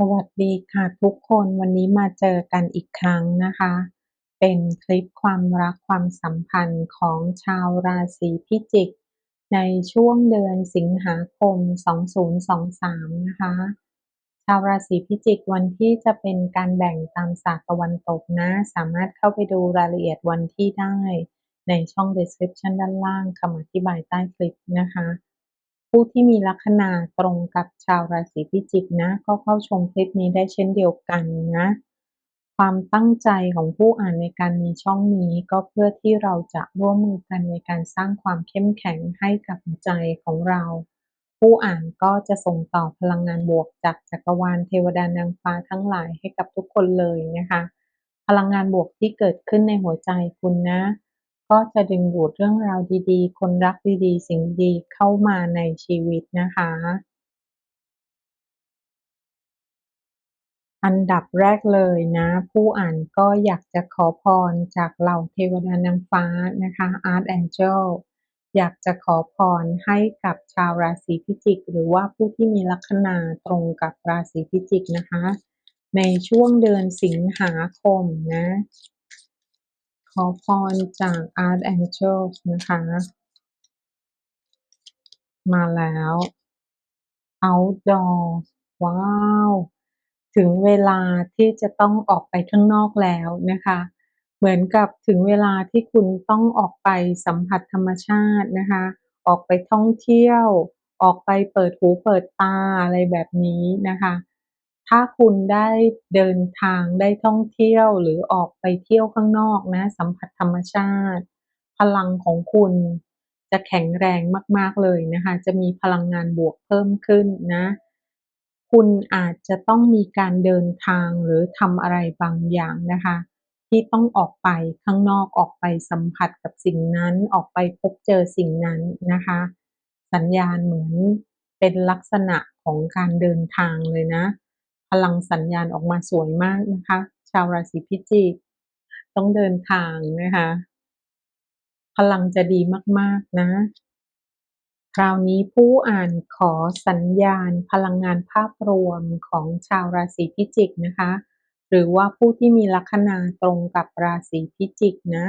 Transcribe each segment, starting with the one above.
สวัสดีค่ะทุกคนวันนี้มาเจอกันอีกครั้งนะคะ เป็นคลิปความรักความสัมพันธ์ของชาวราศีพิจิก ในช่วงเดือนสิงหาคม 2023 นะคะ ชาวราศีพิจิกวันที่จะเป็นการแบ่งตามศาสตร์ตะวันตกนะ สามารถเข้าไปดูรายละเอียดวันที่ได้ ในช่อง description ด้านล่างคำอธิบายใต้คลิปนะคะ ผู้ที่มีลัคนาตรงกับชาวราศีพิจิกนะ ก็เข้าชมคลิปนี้ได้เช่นเดียวกันนะ ความตั้งใจของผู้อ่านในการมีช่องนี้ก็เพื่อที่เราจะร่วมมือกันในการสร้างความเข้มแข็งให้กับใจของเรา ผู้อ่านก็จะส่งต่อพลังงานบวกจากจักรวาลเทวดานางฟ้าทั้งหลายให้กับทุกคนเลยนะคะ พลังงานบวกที่เกิดขึ้นในหัวใจคุณนะ ก็จะดึงดูดเรื่องราวดีๆ คนรักดีๆ สิ่งดีๆ เข้ามาในชีวิตนะคะ อันดับแรกเลยนะ ผู้อ่านก็อยากจะขอพรจากเหล่าเทวดานางฟ้านะคะ Archangel อยากจะขอพรให้กับชาวราศีพิจิก หรือว่าผู้ที่มีลัคนาตรงกับราศีพิจิกนะคะ ในช่วงเดือนสิงหาคมนะ อพรจาก Archangels นะคะ มาแล้ว Outdoor ว้าว ถึงเวลาที่จะต้องออกไปข้างนอกแล้วนะคะ เหมือนกับถึงเวลาที่คุณต้องออกไปสัมผัสธรรมชาตินะคะ ออกไปท่องเที่ยว ออกไปเปิดหูเปิดตาอะไรแบบนี้นะคะ ถ้าคุณได้เดินทางได้ท่องเที่ยวหรือออกไปเที่ยวข้างนอกนะ สัมผัสธรรมชาติ พลังของคุณจะแข็งแรงมาก ๆ เลยนะคะ จะมีพลังงานบวกเพิ่มขึ้นนะ คุณอาจจะต้องมีการเดินทางหรือทำอะไรบางอย่างนะคะ ที่ต้องออกไปข้างนอกออกไปสัมผัสกับสิ่งนั้นออกไปพบเจอสิ่งนั้นนะคะ สัญญาณเหมือนเป็นลักษณะของการเดินทางเลยนะ พลังสัญญาณออกมาสวยมากนะคะ ชาวราศีพิจิกต้องเดินทางนะคะ พลังจะดีมาก ๆ นะ คราวนี้ผู้อ่านขอสัญญาณพลังงานภาพรวมของชาวราศีพิจิกนะคะ หรือว่าผู้ที่มีลัคนาตรงกับราศีพิจิกนะ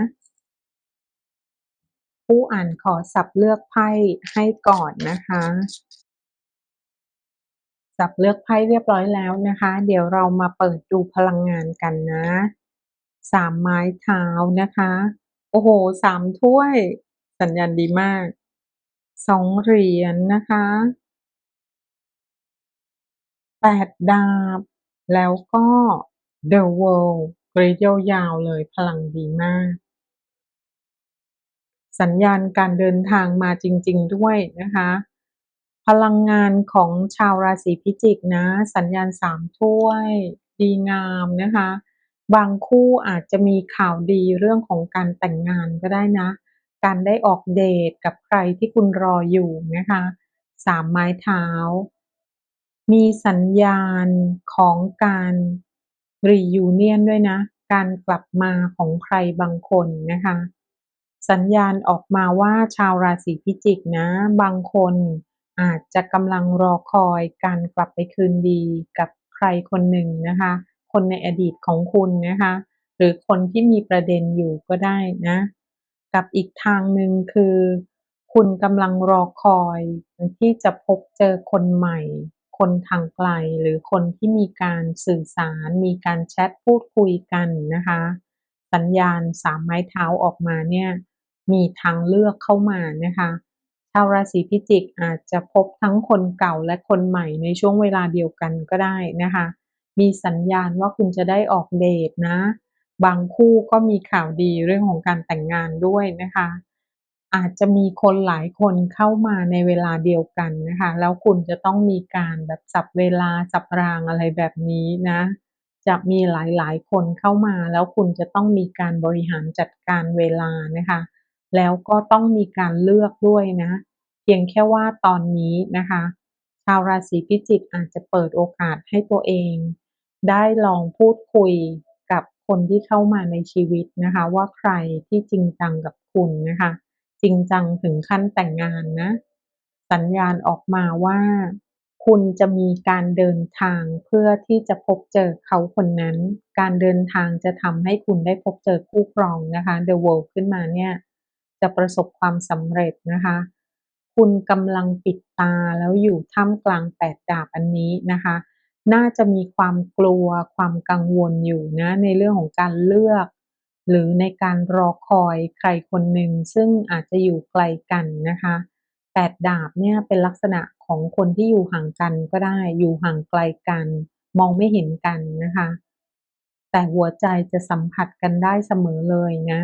ผู้อ่านขอสับเลือกไพ่ให้ก่อนนะคะ จับเลือกไพ่เรียบร้อยแล้วนะคะ เดี๋ยวเรามาเปิดดูพลังงานกันนะสามไม้เท้านะคะ โอ้โหสามถ้วย สัญญาณดีมากสองเหรียญนนะคะแปดดาบ แล้วก็ The World กรีดยาวๆเลยพลังดีมาก สัญญาณการเดินทางมาจริง ๆ ด้วยนะคะ พลังงานของชาวราศีพิจิกนะ สัญญาณสามถ้วยดีงามนะคะ บางคู่อาจจะมีข่าวดีเรื่องของการแต่งงานก็ได้นะ การได้ออกเดทกับใครที่คุณรออยู่นะคะสามไม้เท้า มีสัญญาณของการรียูเนียนด้วยนะ การกลับมาของใครบางคนนะคะ สัญญาณออกมาว่าชาวราศีพิจิกนะ บางคน อาจจะกำลังรอคอยการกลับไปคืนดีกับใครคนหนึ่งนะคะ คนในอดีตของคุณนะคะ หรือคนที่มีประเด็นอยู่ก็ได้นะ กับอีกทางหนึ่งคือ คุณกำลังรอคอยที่จะพบเจอคนใหม่ คนทางไกลหรือคนที่มีการสื่อสาร มีการแชทพูดคุยกันนะคะ สัญญาณสามไม้เท้าออกมาเนี่ยมีทางเลือกเข้ามานะคะาวราศีพิจิกอาจจะพบทั้งคนเก่าและคนใหม่ในช่วงเวลาเดียวกันก็ได้นะคะ มีสัญญาณว่าคุณจะได้ออกเดทนะ บางคู่ก็มีข่าวดีเรื่องของการแต่งงานด้วยนะคะ อาจจะมีคนหลายคนเข้ามาในเวลาเดียวกันนะคะ แล้วคุณจะต้องมีการแบบจับเวลาจับรางอะไรแบบนี้นะ จะมีหลายๆ คนเข้ามาแล้วคุณจะต้องมีการบริหารจัดการเวลานะคะแล้วก็ต้องมีการเลือกด้วยนะ พียงแค่ว่าตอนนี้นะคะ ชาวราศีพิจิกอาจจะเปิดโอกาสให้ตัวเอง ได้ลองพูดคุยกับคนที่เข้ามาในชีวิตนะคะ ว่าใครที่จริงจังกับคุณนะคะ จริงจังถึงขั้นแต่งงานนะ สัญญาณออกมาว่า คุณจะมีการเดินทางเพื่อที่จะพบเจอเขาคนนั้น การเดินทางจะทำให้คุณได้พบเจอคู่ครองนะคะ The World ขึ้นมาเนี่ย จะประสบความสำเร็จนะคะ คุณกำลังปิดตาแล้วอยู่ท่ามกลางแปดดาบอันนี้นะคะ น่าจะมีความกลัวความกังวลอยู่นะในเรื่องของการเลือก หรือในการรอคอยใครคนหนึ่งซึ่งอาจจะอยู่ไกลกันนะคะแปดดาบเนี่ยเป็นลักษณะของคนที่อยู่ห่างกันก็ได้อยู่ห่างไกลกัน มองไม่เห็นกันนะคะ แต่หัวใจจะสัมผัสกันได้เสมอเลยนะ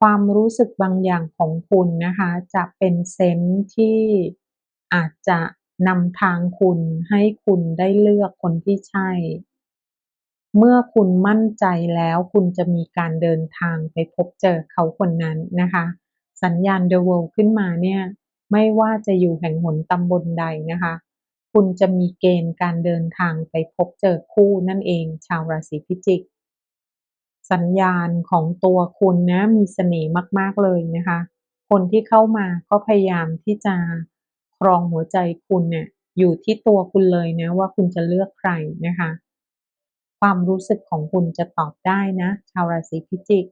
ความรู้สึกบางอย่างของคุณนะคะ จะเป็นเซนส์ที่อาจจะนำทางคุณให้คุณได้เลือกคนที่ใช่ เมื่อคุณมั่นใจแล้วคุณจะมีการเดินทางไปพบเจอเขาคนนั้นนะคะ สัญญาณ The World ขึ้นมาเนี่ยไม่ว่าจะอยู่แห่งหนตำบลใดนะคะ คุณจะมีเกณฑ์การเดินทางไปพบเจอคู่นั่นเอง ชาวราศีพิจิก สัญญาณของตัวคุณนะมีเสน่ห์มาก ๆ เลยนะคะ คนที่เข้ามาก็พยายามที่จะครองหัวใจคุณเนี่ยอยู่ที่ตัวคุณเลยนะว่าคุณจะเลือกใครนะคะ ความรู้สึกของคุณจะตอบได้นะ ชาวราศีพิจิก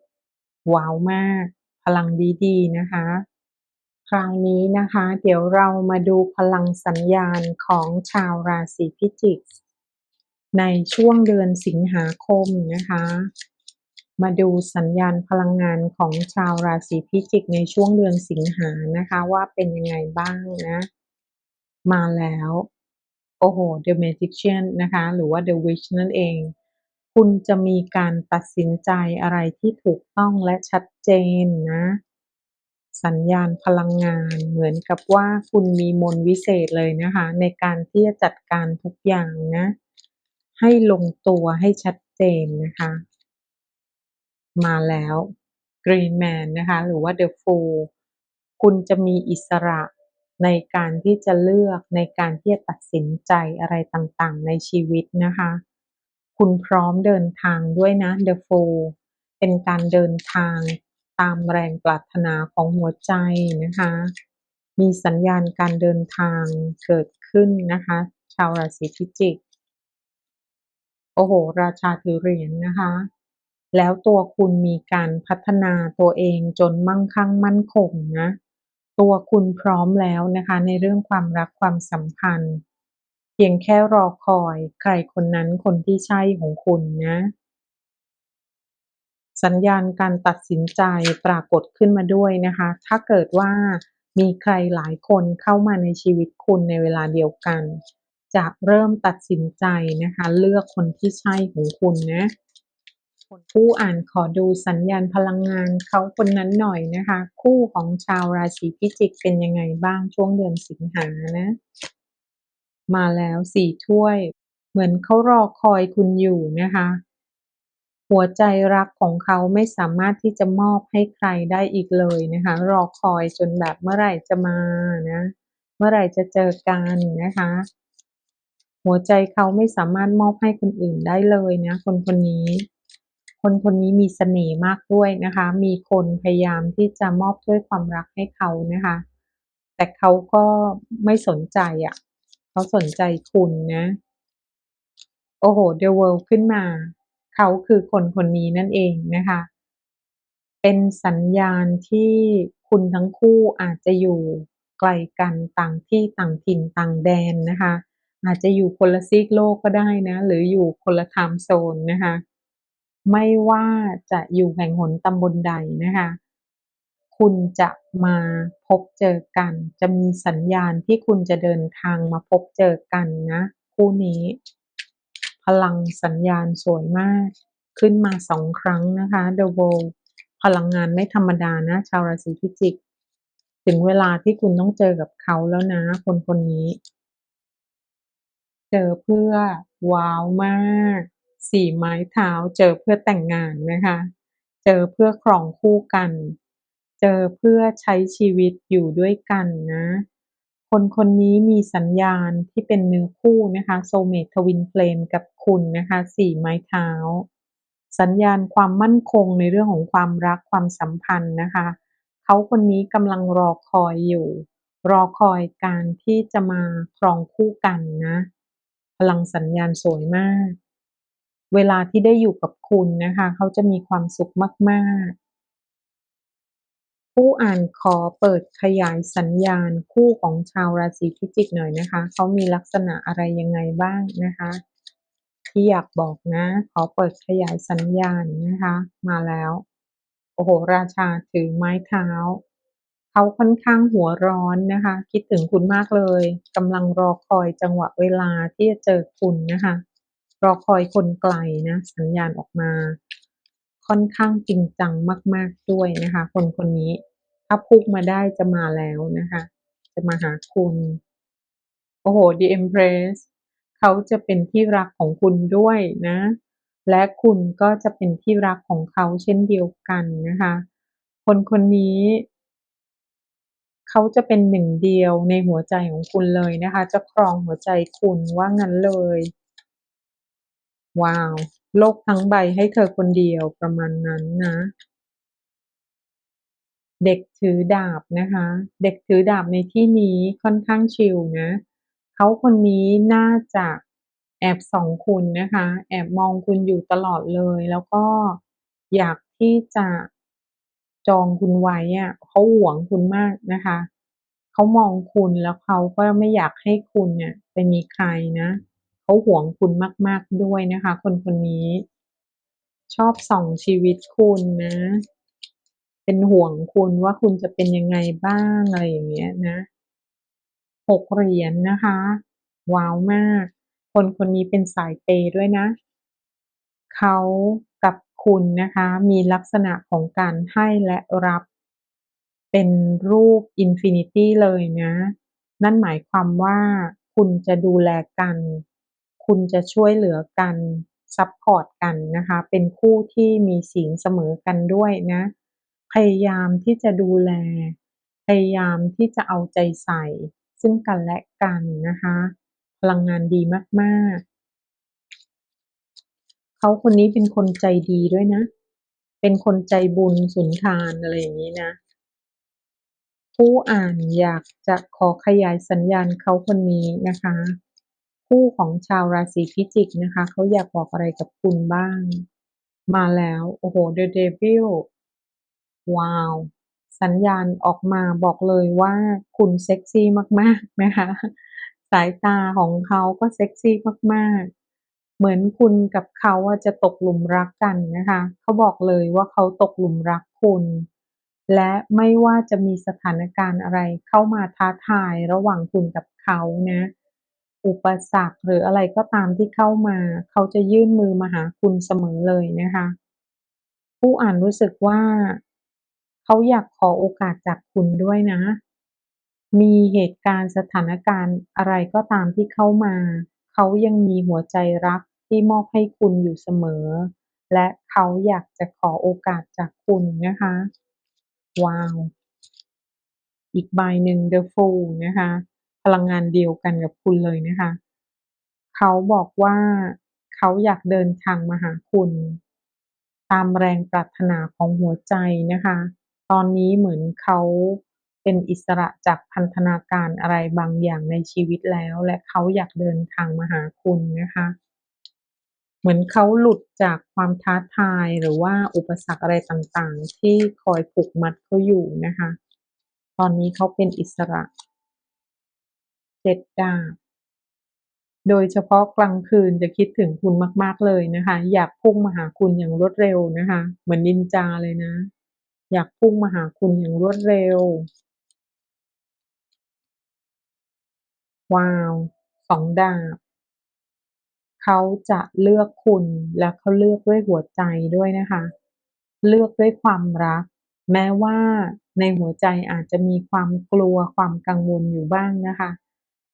ว้าวมาก พลังดีๆนะคะ คราวนี้นะคะ เดี๋ยวเรามาดูพลังสัญญาณของชาวราศีพิจิกในช่วงเดือนสิงหาคมนะคะ มาดูสัญญาณพลังงานของชาวราศีพิจิกในช่วงเดือนสิงหานะคะว่าเป็นยังไงบ้างนะ มาแล้ว โอ้โห The Magician นะคะ หรือว่า The Witch นั่นเอง คุณจะมีการตัดสินใจอะไรที่ถูกต้องและชัดเจนนะ สัญญาณพลังงานเหมือนกับว่าคุณมีมนวิเศษเลยนะคะ ในการที่จะจัดการทุกอย่างนะ ให้ลงตัวให้ชัดเจนนะคะ มาแล้ว Green Man นะคะหรือว่า The Fool คุณจะมีอิสระในการที่จะเลือกในการที่จะตัดสินใจอะไรต่างๆ ในชีวิตนะคะ คุณพร้อมเดินทางด้วยนะ The Fool เป็นการเดินทางตามแรงปรารถนาของหัวใจนะคะ มีสัญญาณการเดินทางเกิดขึ้นนะคะ ชาวราศีพิจิก โอ้โห ราชาถือเหรียญนะคะ แล้วตัวคุณมีการพัฒนาตัวเองจนมั่งคั่งมั่นคงนะ ตัวคุณพร้อมแล้วนะคะในเรื่องความรักความสัมพันธ์ เพียงแค่รอคอยใครคนนั้นคนที่ใช่ของคุณนะ สัญญาณการตัดสินใจปรากฏขึ้นมาด้วยนะคะ ถ้าเกิดว่ามีใครหลายคนเข้ามาในชีวิตคุณในเวลาเดียวกัน จะเริ่มตัดสินใจนะคะ เลือกคนที่ใช่ของคุณนะ ผู้อ่านขอดูสัญญาณพลังงานเขาคนนั้นหน่อยนะคะ คู่ของชาวราศีพิจิกเป็นยังไงบ้างช่วงเดือนสิงหานะ มาแล้วสี่ถ้วย เหมือนเขารอคอยคุณอยู่นะคะ หัวใจรักของเขาไม่สามารถที่จะมอบให้ใครได้อีกเลยนะคะ รอคอยจนแบบเมื่อไหร่จะมานะ เมื่อไหร่จะเจอกันนะคะหัวใจเขาไม่สามารถมอบให้คนอื่นได้เลยนะ คนคนนี้ คนคนนี้มีเสน่ห์มากด้วยนะคะ มีคนพยายามที่จะมอบถ้วยความรักให้เขานะคะ แต่เขาก็ไม่สนใจอะ่ะ เขาสนใจคุณนะ โอ้โห The World ขึ้นมา เขาคือคนคนนี้นั่นเองนะคะ เป็นสัญญาณที่คุณทั้งคู่อาจจะอยู่ไกลกันต่างที่ต่างถิ่นต่างแดนนะคะ อาจจะอยู่คนละซีกโลกก็ได้นะ หรืออยู่คนละไทม์โซนนะคะ ไม่ว่าจะอยู่แห่งหนตำบลใดนะคะ คุณจะมาพบเจอกัน จะมีสัญญาณที่คุณจะเดินทางมาพบเจอกันนะคู่นี้ พลังสัญญาณสวยมากขึ้นมาสองครั้งนะคะ The World พลังงานไม่ธรรมดานะ ชาวราศีพิจิก ถึงเวลาที่คุณต้องเจอกับเขาแล้วนะ คนคนนี้ เจอเพื่อว้าวมาก สี่ไม้เท้าเจอเพื่อแต่งงานนะคะ เจอเพื่อครองคู่กัน เจอเพื่อใช้ชีวิตอยู่ด้วยกันนะ คนคนนี้มีสัญญาณที่เป็นเนื้อคู่นะคะโซเมททวินเฟลมกับคุณนะคะสี่ไม้เท้า สัญญาณความมั่นคงในเรื่องของความรักความสัมพันธ์นะคะ เขาคนนี้กำลังรอคอยอยู่ รอคอยการที่จะมาครองคู่กันนะ พลังสัญญาณสวยมาก เวลาที่ได้อยู่กับคุณนะคะ เขาจะมีความสุขมาก ๆ ผู้อ่านขอเปิดขยายสัญญาณคู่ของชาวราศีพิจิกหน่อยนะคะ เขามีลักษณะอะไรยังไงบ้างนะคะ ที่อยากบอกนะ ขอเปิดขยายสัญญาณนะคะ มาแล้ว โอ้โห ราชาถือไม้เท้า เขาค่อนข้างหัวร้อนนะคะ คิดถึงคุณมากเลยกำลังรอคอยจังหวะเวลาที่จะเจอคุณนะคะ รอคอยคนไกลนะ สัญญาณออกมา ค่อนข้างจริงจังมาก ๆด้วยนะคะ คนคนนี้ ถ้าพุ่งมาได้จะมาแล้วนะคะ จะมาหาคุณ โอ้โห The Empress เขาจะเป็นที่รักของคุณด้วยนะ และคุณก็จะเป็นที่รักของเขาเช่นเดียวกันนะคะ คนคนนี้เขาจะเป็นหนึ่งเดียวในหัวใจของคุณเลยนะคะ จะครองหัวใจคุณว่างั้นเลย ว้าว โลกทั้งใบให้เธอคนเดียวประมาณนั้นนะ เด็กถือดาบนะคะ เด็กถือดาบในที่นี้ค่อนข้างชิลนะเขาคนนี้น่าจะแอบส่องคุณนะคะ แอบมองคุณอยู่ตลอดเลย แล้วก็อยากที่จะจองคุณไว้อะเขาหวงคุณมากนะคะ เขามองคุณแล้วเขาก็ไม่อยากให้คุณเนี่ยไปมีใครนะ เขาห่วงคุณมาก ๆด้วยนะคะ คนคนนี้ ชอบส่องชีวิตคุณนะ เป็นห่วงคุณว่าคุณจะเป็นยังไงบ้างอะไรอย่างเงี้ยนะ6เหรียญนะคะ ว้าวมาก คนคนนี้เป็นสายเปยด้วยนะ เขากับคุณนะคะ มีลักษณะของการให้และรับ เป็นรูปอินฟินิตี้เลยนะ นั่นหมายความว่าคุณจะดูแลกัน คุณจะช่วยเหลือกันซัปพอร์ตกันนะคะ เป็นคู่ที่มีศีลเสมอกันด้วยนะ พยายามที่จะดูแล พยายามที่จะเอาใจใส่ ซึ่งกันและกันนะคะ พลังงานดีมากๆ เขาคนนี้เป็นคนใจดีด้วยนะ เป็นคนใจบุญสุนทานอะไรอย่างงี้นะ ผู้อ่านอยากจะขอขยายสัญญาณเขาคนนี้นะคะ คู่ของชาวราศีพิจิกนะคะ เขาอยากบอกอะไรกับคุณบ้าง มาแล้ว โอ้โฮ The Devil ว้าว สัญญาณออกมาบอกเลยว่าคุณเซ็กซี่มากๆนะคะสายตาของเขาก็เซ็กซี่มากๆ เหมือนคุณกับเขาอะจะตกหลุมรักกันนะคะ เขาบอกเลยว่าเขาตกหลุมรักคุณ และไม่ว่าจะมีสถานการณ์อะไรเข้ามาท้าทายระหว่างคุณกับเขานะ อุปสรรคหรืออะไรก็ตามที่เข้ามา เขาจะยื่นมือมาหาคุณเสมอเลยนะคะ ผู้อ่านรู้สึกว่า เขาอยากขอโอกาสจากคุณด้วยนะ มีเหตุการณ์สถานการณ์อะไรก็ตามที่เข้ามา เขายังมีหัวใจรักที่มอบให้คุณอยู่เสมอ และเขาอยากจะขอโอกาสจากคุณนะคะ ว้าว อีกใบหนึ่ง The Fool นะคะ พลังงานเดียวกันกับคุณเลยนะคะ เขาบอกว่าเขาอยากเดินทางมาหาคุณ ตามแรงปรารถนาของหัวใจนะคะ ตอนนี้เหมือนเขาเป็นอิสระจากพันธนาการอะไรบางอย่างในชีวิตแล้ว และเขาอยากเดินทางมาหาคุณนะคะ เหมือนเขาหลุดจากความท้าทายหรือว่าอุปสรรคอะไรต่างๆ ที่คอยผูกมัดเขาอยู่นะคะ ตอนนี้เขาเป็นอิสระ 7ดาบ โดยเฉพาะกลางคืนจะคิดถึงคุณมาก ๆเลยนะคะ อยากพุ่งมาหาคุณอย่างรวดเร็วนะคะ เหมือนนินจาเลยนะ อยากพุ่งมาหาคุณอย่างรวดเร็ว ว้าว2ดาบเขาจะเลือกคุณและเขาเลือกด้วยหัวใจด้วยนะคะ เลือกด้วยความรัก แม้ว่าในหัวใจอาจจะมีความกลัวความกังวลอยู่บ้างนะคะ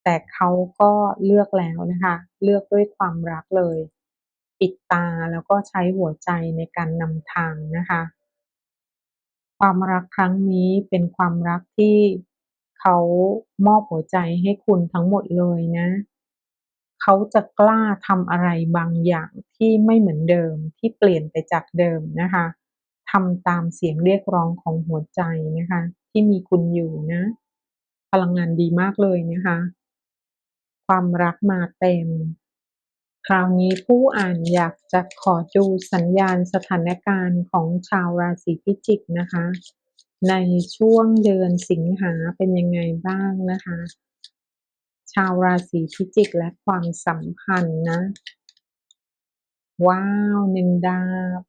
แต่เขาก็เลือกแล้วนะคะ เลือกด้วยความรักเลย ปิดตาแล้วก็ใช้หัวใจในการนำทางนะคะ ความรักครั้งนี้เป็นความรักที่เขามอบหัวใจให้คุณทั้งหมดเลยนะเขาจะกล้าทำอะไรบางอย่างที่ไม่เหมือนเดิมที่เปลี่ยนไปจากเดิมนะคะทำตามเสียงเรียกร้องของหัวใจนะคะ ที่มีคุณอยู่นะ พลังงานดีมากเลยนะคะ ความรักมาเต็ม คราวนี้ผู้อ่านอยากจะขอดูสัญญาณสถานการณ์ของชาวราศีพิจิกนะคะ ในช่วงเดือนสิงหาเป็นยังไงบ้างนะคะ ชาวราศีพิจิกและความสัมพันธ์นะ ว้าวหนึ่งดาบ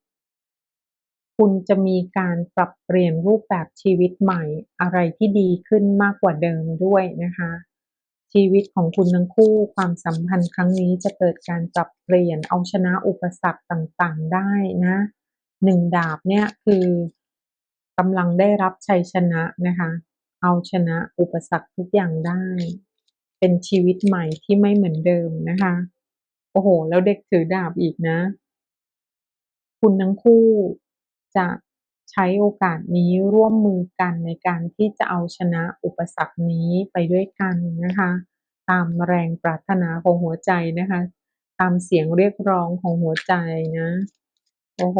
คุณจะมีการปรับเปลี่ยนรูปแบบชีวิตใหม่อะไรที่ดีขึ้นมากกว่าเดิมด้วยนะคะ ชีวิตของคุณทั้งคู่ ความสัมพันธ์ครั้งนี้จะเกิดการปรับเปลี่ยนเอาชนะอุปสรรคต่างๆได้นะหนึ่งดาบเนี่ยคือกำลังได้รับชัยชนะนะคะ เอาชนะอุปสรรคทุกอย่างได้ เป็นชีวิตใหม่ที่ไม่เหมือนเดิมนะคะ โอ้โห แล้วเด็กถือดาบอีกนะ คุณทั้งคู่จะ ใช้โอกาสนี้ร่วมมือกันในการที่จะเอาชนะอุปสรรคนี้ไปด้วยกันนะคะ ตามแรงปรารถนาของหัวใจนะคะ ตามเสียงเรียกร้องของหัวใจนะโอ้โห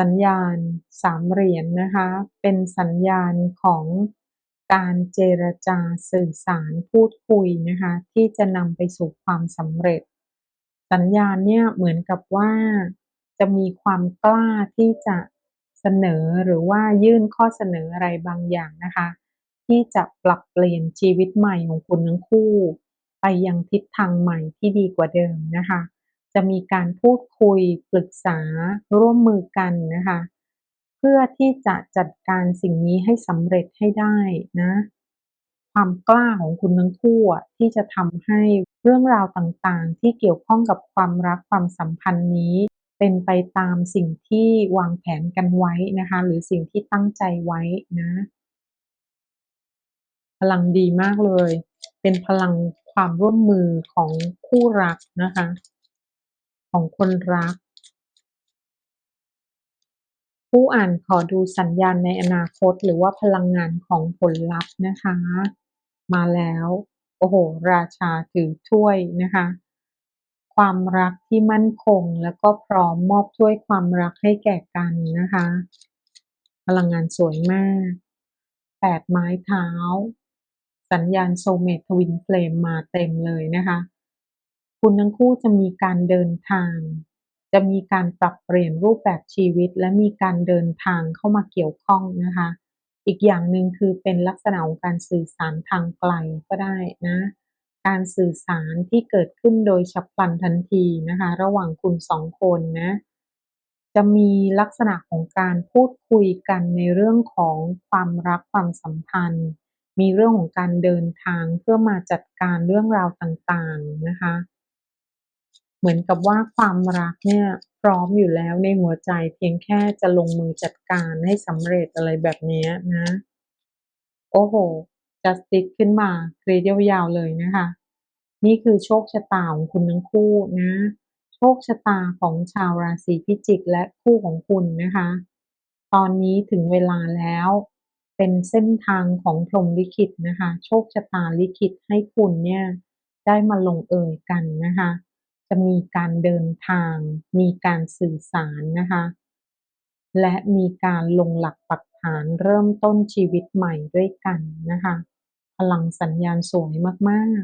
สัญญาณสามเหรียญนนะคะ เป็นสัญญาณของการเจรจาสื่อสารพูดคุยนะคะ ที่จะนำไปสู่ความสำเร็จ สัญญาณเนี่ยเหมือนกับว่า จะมีความกล้าที่จะเสนอหรือว่ายื่นข้อเสนออะไรบางอย่างนะคะ ที่จะปรับเปลี่ยนชีวิตใหม่ของคุณทั้งคู่ ไปยังทิศทางใหม่ที่ดีกว่าเดิมนะคะ จะมีการพูดคุยปรึกษาร่วมมือกันนะคะ เพื่อที่จะจัดการสิ่งนี้ให้สำเร็จให้ได้นะความกล้าของคุณทั้งคู่ที่จะทำให้เรื่องราวต่างๆ ที่เกี่ยวข้องกับความรักความสัมพันธ์นี้ เป็นไปตามสิ่งที่วางแผนกันไว้นะคะ หรือสิ่งที่ตั้งใจไว้นะพลังดีมากเลย เป็นพลังความร่วมมือของคู่รักนะคะ ของคนรัก ผู้อ่านขอดูสัญญาณในอนาคตหรือว่าพลังงานของผลลัพธ์นะคะ มาแล้ว โอ้โห ราชาถือถ้วยนะคะ ความรักที่มั่นคง แล้วก็พร้อมมอบถ้วยความรักให้แก่กันนะคะ พลังงานสวยมากแปดไม้เท้า สัญญาณโซเมตทวินเฟลมมาเต็มเลยนะคะ คุณทั้งคู่จะมีการเดินทาง จะมีการปรับเปลี่ยนรูปแบบชีวิต และมีการเดินทางเข้ามาเกี่ยวข้องนะคะ อีกอย่างหนึ่งคือเป็นลักษณะของการสื่อสารทางไกลก็ได้นะ การสื่อสารที่เกิดขึ้นโดยฉับพลันทันทีนะคะ ระหว่างคุณสองคนนะจะมีลักษณะของการพูดคุยกันในเรื่องของความรักความสัมพันธ์ มีเรื่องของการเดินทางเพื่อมาจัดการเรื่องราวต่างๆนะคะ เหมือนกับว่าความรักเนี่ยพร้อมอยู่แล้วในหัวใจเพียงแค่จะลงมือจัดการให้สำเร็จอะไรแบบนี้นะ โอ้โห จัสติสขึ้นมาเรียยาวๆเลยนะคะ นี่คือโชคชะตาของคุณทั้งคู่นะ โชคชะตาของชาวราศีพิจิกและคู่ของคุณนะคะ ตอนนี้ถึงเวลาแล้ว เป็นเส้นทางของพรหมลิขิตนะคะ โชคชะตาลิขิตให้คุณเนี่ยได้มาลงเอยกันนะคะ จะมีการเดินทาง มีการสื่อสารนะคะ และมีการลงหลักปักฐานเริ่มต้นชีวิตใหม่ด้วยกันนะคะ พลังสัญญาณสวยมาก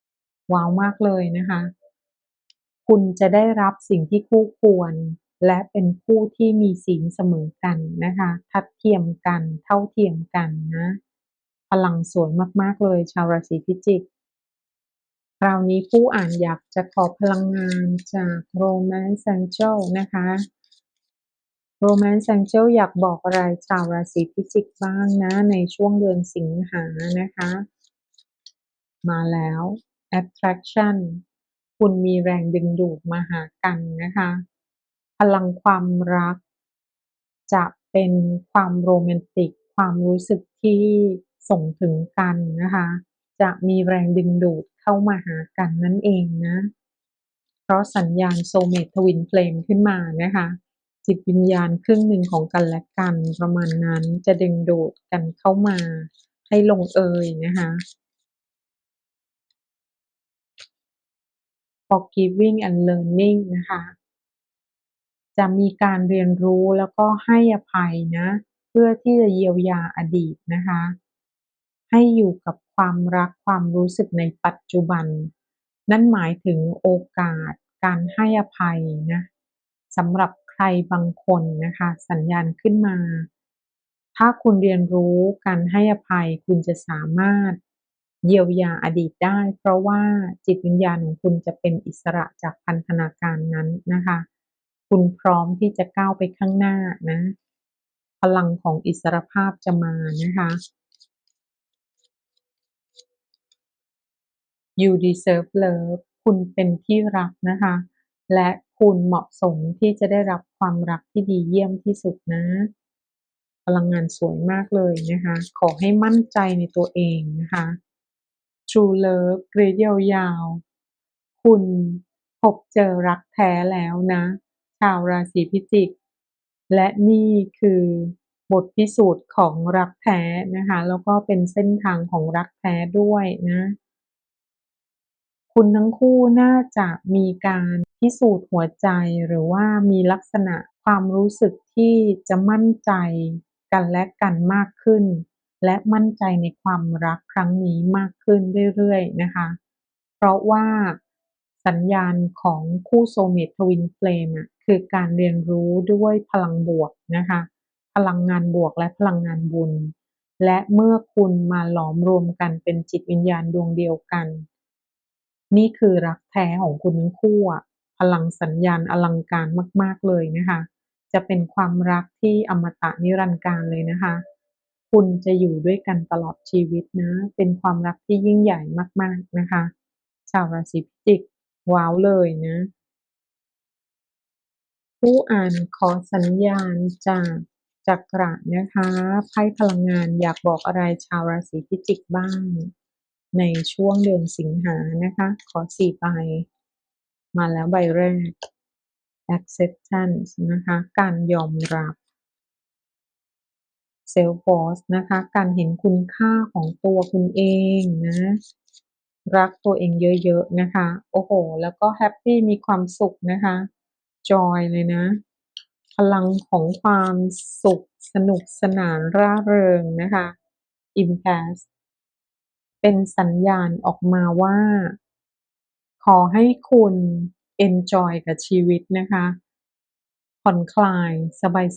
ๆ ว้าวมากเลยนะคะ คุณจะได้รับสิ่งที่คู่ควร และเป็นผู้ที่มีศีลเสมอกันนะคะ ทัดเทียมกัน เท่าเทียมกันนะ พลังสวยมากๆเลย ชาวราศีพิจิกคราวนี้ผู้อ่านอยากจะขอพลังงานจาก Romance Angel นะคะ โรแมนต์แซงเจลอยากบอกอะไรชาวราศีพิจิกบ้างนะ ในช่วงเดือนสิงหานะคะ มาแล้ว attraction คุณมีแรงดึงดูดมาหากันนะคะ พลังความรัก จะเป็นความโรแมนติก ความรู้สึกที่ส่งถึงกันนะคะ จะมีแรงดึงดูดเข้ามาหากันนั่นเองนะ เพราะสัญญาณโซเมตทวินเฟลมขึ้นมานะคะ จิตวิญญาณครึ่งหนึ่งของกันและกันประมาณนั้นจะดึงดูดกันเข้ามาให้ลงเอยนะคะ forgiving and learning นะคะ จะมีการเรียนรู้แล้วก็ให้อภัยนะ เพื่อที่จะเยียวยาอดีตนะคะ ให้อยู่กับความรักความรู้สึกในปัจจุบัน นั่นหมายถึงโอกาสการให้อภัยนะสำหรับ รบางคนนะคะ สัญญาณขึ้นมา ถ้าคุณเรียนรู้การให้อภัยคุณจะสามารถเยียวยาอดีตได้ เพราะว่าจิตวิญญาณของคุณจะเป็นอิสระจากพันธนาการนั้นนะคะ คุณพร้อมที่จะก้าวไปข้างหน้านะ พลังของอิสรภาพจะมานะคะ You deserve love คุณเป็นที่รักนะคะ และ คุณเหมาะสมที่จะได้รับความรักที่ดีเยี่ยมที่สุดนะพลังงานสวยมากเลยนะคะ ขอให้มั่นใจในตัวเองนะคะ True Love เกรดยาวๆคุณพบเจอรักแท้แล้วนะ ชาวราศีพิจิก และนี่คือบทพิสูจน์ของรักแท้นะคะ แล้วก็เป็นเส้นทางของรักแท้ด้วยนะ คุณทั้งคู่น่าจะมีการ พิสูจน์หัวใจหรือว่ามีลักษณะความรู้สึกที่จะมั่นใจกันและกันมากขึ้น และมั่นใจในความรักครั้งนี้มากขึ้นเรื่อยๆนะคะ เพราะว่าสัญญาณของคู่โซเมตทวินเฟลมคือการเรียนรู้ด้วยพลังบวกนะคะ พลังงานบวกและพลังงานบุญ และเมื่อคุณมาหลอมรวมกันเป็นจิตวิญญาณดวงเดียวกัน นี่คือรักแท้ของคุณทั้งคู่อะ พลังสัญญาณอลังการมาก ๆ เลยนะคะ จะเป็นความรักที่อมตะนิรันดร์กาลเลยนะคะ คุณจะอยู่ด้วยกันตลอดชีวิตนะ เป็นความรักที่ยิ่งใหญ่มาก ๆ นะคะ ชาวราศีพิจิก ว้าวเลยนะ ผู้อ่านขอสัญญาณจากจักระนะคะไพ่พลังงานอยากบอกอะไรชาวราศีพิจิกบ้าง ในช่วงเดือนสิงหานะคะ ขอสี่ใบ มาแล้วใบแรก acceptance นะคะ การยอมรับ self worth นะคะ การเห็นคุณค่าของตัวคุณเองนะ รักตัวเองเยอะๆนะคะ โอ้โห แล้วก็แฮปปี้มีความสุขนะคะจอยเลยนะ พลังของความสุขสนุกสนานร่าเริงนะคะ impasse เป็นสัญญาณออกมาว่า อให้คุณ enjoy กับชีวิตนะคะ ผ่อนคลาย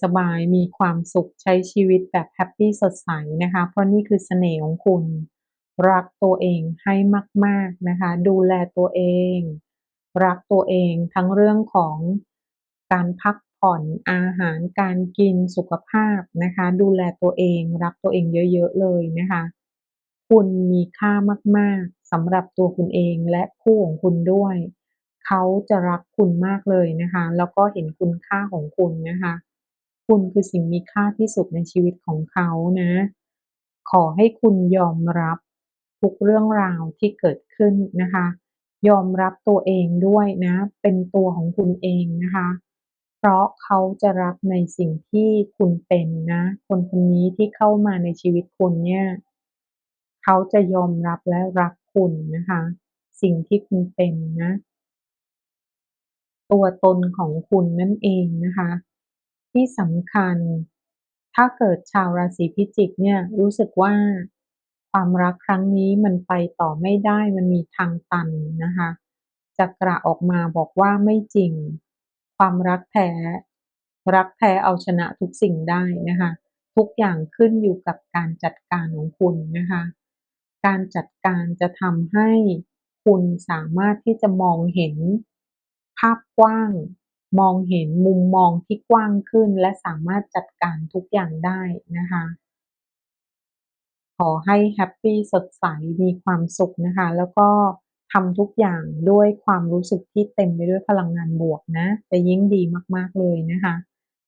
สบายๆ มีความสุขใช้ชีวิตแบบแฮปปี้สดใสนะคะ เพราะนี่คือเสน่ห์ของคุณ รักตัวเองให้มาก ๆ นะคะ ดูแลตัวเอง รักตัวเองทั้งเรื่องของการพักผ่อนอาหารการกินสุขภาพนะคะ ดูแลตัวเอง รักตัวเองเยอะ ๆ เลยนะคะ คุณมีค่ามากๆสำหรับตัวคุณเองและคู่ของคุณด้วย เขาจะรักคุณมากเลยนะคะ แล้วก็เห็นคุณค่าของคุณนะคะ คุณคือสิ่งมีค่าที่สุดในชีวิตของเขานะ ขอให้คุณยอมรับทุกเรื่องราวที่เกิดขึ้นนะคะ ยอมรับตัวเองด้วยนะ เป็นตัวของคุณเองนะคะ เพราะเขาจะรักในสิ่งที่คุณเป็นนะ คนคนนี้ที่เข้ามาในชีวิตคุณเนี่ย เขาจะยอมรับและรักคุณนะคะ สิ่งที่คุณเป็นนะ ตัวตนของคุณนั่นเองนะคะ ที่สำคัญ ถ้าเกิดชาวราศีพิจิกเนี่ยรู้สึกว่าความรักครั้งนี้มันไปต่อไม่ได้มันมีทางตันนะคะจักระออกมาบอกว่าไม่จริง ความรักแท้รักแท้เอาชนะทุกสิ่งได้นะคะ ทุกอย่างขึ้นอยู่กับการจัดการของคุณนะคะ การจัดการจะทำให้คุณสามารถที่จะมองเห็นภาพกว้าง มองเห็นมุมมองที่กว้างขึ้น และสามารถจัดการทุกอย่างได้นะคะ ขอให้แฮปปี้สดใสมีความสุขนะคะ แล้วก็ทำทุกอย่างด้วยความรู้สึกที่เต็มไปด้วยพลังงานบวกนะ จะยิ่งดีมาก ๆ เลยนะคะ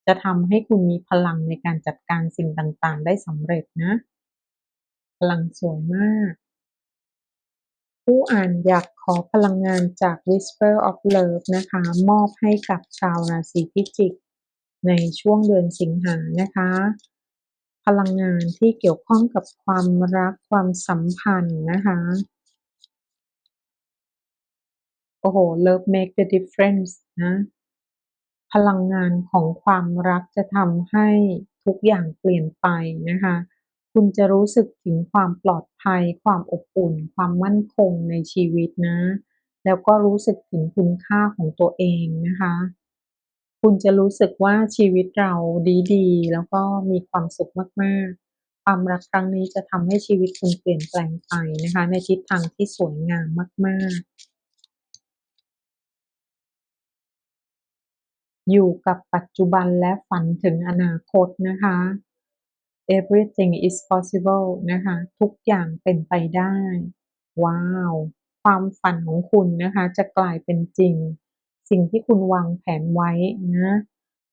จะทำให้คุณมีพลังในการจัดการสิ่งต่างๆ ได้สำเร็จนะ พลังสวยมาก ผู้อ่านอยากขอพลังงานจาก Whisper of Love นะคะ มอบให้กับชาวราศีพิจิก ในช่วงเดือนสิงหานะคะ พลังงานที่เกี่ยวข้องกับความรักความสัมพันธ์นะคะโอ้โฮ Love make the difference นะ พลังงานของความรักจะทำให้ทุกอย่างเปลี่ยนไปนะคะ คุณจะรู้สึกถึงความปลอดภัย ความอบอุ่น ความมั่นคงในชีวิตนะ แล้วก็รู้สึกถึงคุณค่าของตัวเองนะคะ คุณจะรู้สึกว่าชีวิตเราดีๆ แล้วก็มีความสุขมากๆ ความรักครั้งนี้จะทำให้ชีวิตคุณเปลี่ยนแปลงไปนะคะ ในทิศทางที่สวยงามมาก ๆอยู่กับปัจจุบันและฝันถึงอนาคตนะคะ everything is possible นะคะ ทุกอย่างเป็นไปได้ ว้าว ความฝันของคุณนะคะ จะกลายเป็นจริง สิ่งที่คุณวางแผนไว้นะ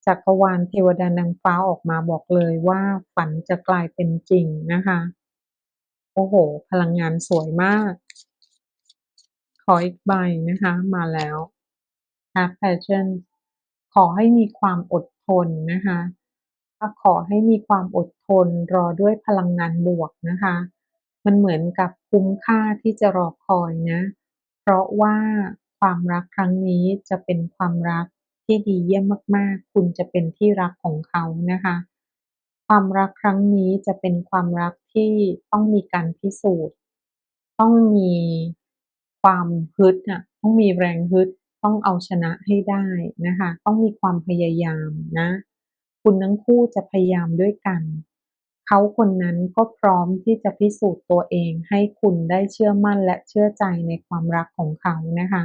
จักรวาลเทวดานางฟ้าออกมาบอกเลยว่าฝันจะกลายเป็นจริงนะคะ โอ้โฮพลังงานสวยมาก ขออีกใบนะคะ มาแล้ว Have patience ขอให้มีความอดทนนะคะ ขอให้มีความอดทนรอด้วยพลังงานบวกนะคะ มันเหมือนกับคุ้มค่าที่จะรอคอยนะ เพราะว่าความรักครั้งนี้จะเป็นความรักที่ดีเยี่ยมมาก ๆ คุณจะเป็นที่รักของเขานะคะ ความรักครั้งนี้จะเป็นความรักที่ต้องมีการพิสูจน์ ต้องมีความฮึดอะต้องมีแรงฮึด ต้องเอาชนะให้ได้นะคะ ต้องมีความพยายามนะ คุณทั้งคู่จะพยายามด้วยกัน เขาคนนั้นก็พร้อมที่จะพิสูจน์ตัวเองให้คุณได้เชื่อมั่นและเชื่อใจในความรักของเขานะคะ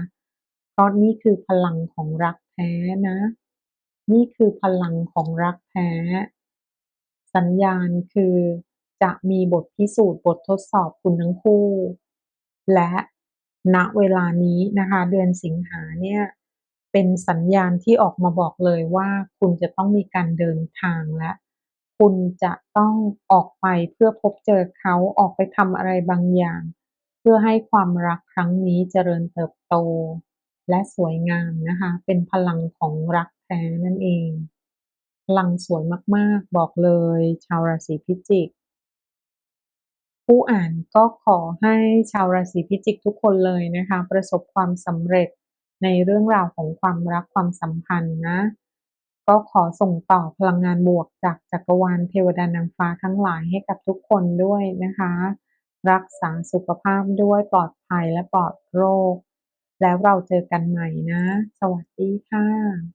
เพราะนี่คือพลังของรักแท้นะ นี่คือพลังของรักแท้ สัญญาณคือจะมีบทพิสูจน์บททดสอบคุณทั้งคู่ และณเวลานี้นะคะ เดือนสิงหาเนี่ย เป็นสัญญาณที่ออกมาบอกเลยว่าคุณจะต้องมีการเดินทางแล้วคุณจะต้องออกไปเพื่อพบเจอเขาออกไปทำอะไรบางอย่าง เพื่อให้ความรักครั้งนี้เจริญเติบโต และสวยงามนะคะ เป็นพลังของรักแท้นั่นเองพลังสวยมาก ๆ บอกเลย ชาวราศีพิจิก ผู้อ่านก็ขอให้ชาวราศีพิจิกทุกคนเลยนะคะ ประสบความสำเร็จ ในเรื่องราวของความรักความสัมพันธ์นะ ก็ขอส่งต่อพลังงานบวกจากจักรวาลเทวดานางฟ้าทั้งหลายให้กับทุกคนด้วยนะคะ รักษาสุขภาพด้วยปลอดภัยและปลอดโรค แล้วเราเจอกันใหม่นะ สวัสดีค่ะ